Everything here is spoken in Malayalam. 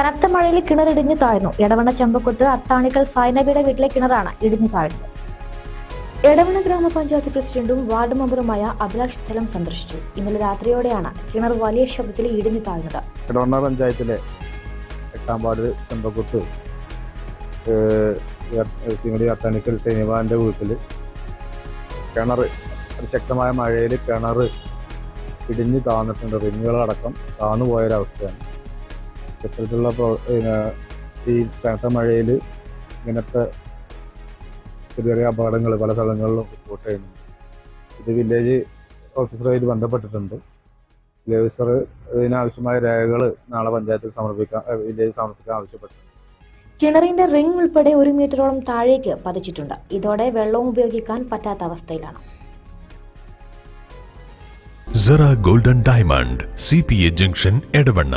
കനത്ത മഴയിൽ കിണർ ഇടിഞ്ഞു താഴ്ന്നു. എടവണ്ണ ചെമ്പക്കുത്ത് അത്താണിക്കൽ സൈനബിയുടെ വീട്ടിലെ കിണറാണ് ഇടിഞ്ഞു താഴ്ന്നത്. എടവണ ഗ്രാമപഞ്ചായത്ത് പ്രസിഡന്റും വാർഡ് മെമ്പറുമായ അഭിലാഷ് സ്ഥലം സന്ദർശിച്ചു. ഇന്നലെ രാത്രിയോടെയാണ് കിണർ വലിയ ശബ്ദത്തിൽ ഇടിഞ്ഞു താഴ്ന്നത്. ഇടവണ്ണ പഞ്ചായത്തിലെ എട്ടാം വാർഡ് ചെമ്പക്കുത്ത് ശ്രീമതി അത്താണിക്കൽ സൈനിവാന്റെ വീട്ടിൽ കിണർ അതിശക്തമായ മഴയിൽ കിണർ ഇടിഞ്ഞ് താഴ്ന്നിട്ടുണ്ട്. റിങ്ങുകളടക്കം താഴ്ന്നു പോയൊരവസ്ഥയാണ് ഇത്തരത്തിലുള്ള ഈ കനത്ത മഴയിൽ ഇങ്ങനത്തെ ചെറിയ ചെറിയ അപകടങ്ങൾ പല സ്ഥലങ്ങളിലും റിപ്പോർട്ട് ചെയ്യുന്നുണ്ട്. ഇത് വില്ലേജ് ഓഫീസറുമായിട്ട് ബന്ധപ്പെട്ടിട്ടുണ്ട്. വില്ലേജ് ഓഫീസർ ഇതിനാവശ്യമായ രേഖകൾ നാളെ പഞ്ചായത്തിൽ സമർപ്പിക്കാൻ വില്ലേജ് സമർപ്പിക്കാൻ ആവശ്യപ്പെട്ടു. കിണറിന്റെ റിംഗ് ഉൾപ്പെടെ ഒരു മീറ്ററോളം താഴേക്ക് പതിച്ചിട്ടുണ്ട്. ഇതോടെ വെള്ളവും ഉപയോഗിക്കാൻ പറ്റാത്ത അവസ്ഥയിലാണ്. Sera golden diamond C P A junction Edavanna